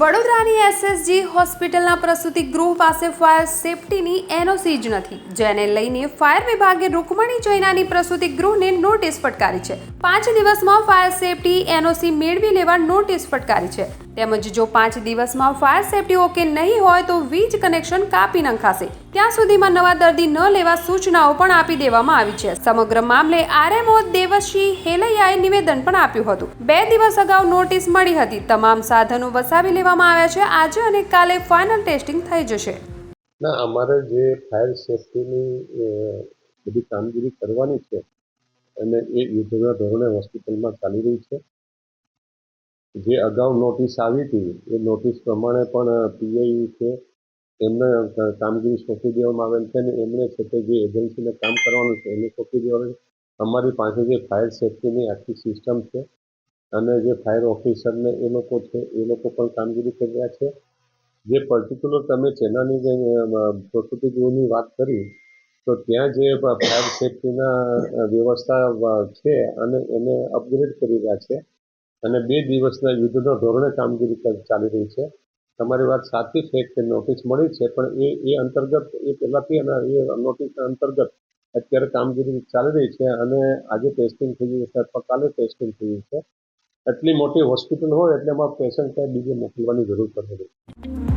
વડોદરાની એસએસજી હોસ્પિટલના પ્રસૂતિ ગૃહ પાસે ફાયર સેફટીની એનઓસી જ નથી. જેને લઈને ફાયર વિભાગે રૂકમણી ચૈનાની પ્રસૂતિ ગૃહને નોટિસ ફટકારી છે. પાંચ દિવસમાં ફાયર સેફટી એનઓસી મેળવી લેવા નોટિસ ફટકારી છે. તેમજ જો પાંચ દિવસમાં ફાયર સેફટી ઓકે નહીં હોય તો વીજ કનેક્શન કાપી નંખાશે. ત્યાં સુધીમાં નવા દર્દી ન લેવા સૂચનાઓ પણ આપી દેવામાં આવી છે. સમગ્ર મામલે આરએમઓ દેવશ્રી હેલૈયાએ નિવેદન પણ આપ્યું હતું. બે દિવસ અગાઉ નોટિસ મળી હતી. તમામ સાધનો વસાવી લેવામાં આવ્યા છે. આજે અને કાલે ફાઇનલ ટેસ્ટિંગ થઈ જશે. ના, અમારે જે ફાયર સેફટીની બધી કામગીરી કરવાની છે અને એ યુદ્ધના ધોરણે હોસ્પિટલમાં ચાલી રહી છે. જે અગાઉ નોટિસ આવી હતી, એ નોટિસ પ્રમાણે પણ પીઆઈ છે, એમને કામગીરી સોંપી દેવામાં આવેલ છે અને એમણે છે તે જે એજન્સીને કામ કરવાનું છે એને સોંપી દેવાનું અમારી પાસે જે ફાયર સેફટીની આખી સિસ્ટમ છે અને જે ફાયર ઓફિસરને એ લોકો છે, એ લોકો પણ કામગીરી કરી રહ્યા છે. જે પર્ટિક્યુલર તમે ચેનાની જે ગૃહની વાત કરી, તો ત્યાં જે ફાયર સેફટીના વ્યવસ્થા છે અને એને અપગ્રેડ કરી રહ્યા છે. અને બે દિવસના યુદ્ધના ધોરણે કામગીરી ચાલી રહી છે. તમારી વાત સાચી છે કે નોટિસ મળી છે, પણ એ એ અંતર્ગત, એ પહેલાંથી અને એ નોટિસ અંતર્ગત અત્યારે કામગીરી ચાલી રહી છે અને આજે ટેસ્ટિંગ થઈ ગયું છે, અથવા કાલે ટેસ્ટિંગ થયું છે. એટલી મોટી હોસ્પિટલ હોય એટલે એમાં પેશન્ટ ક્યાંય બીજે મોકલવાની જરૂર પડે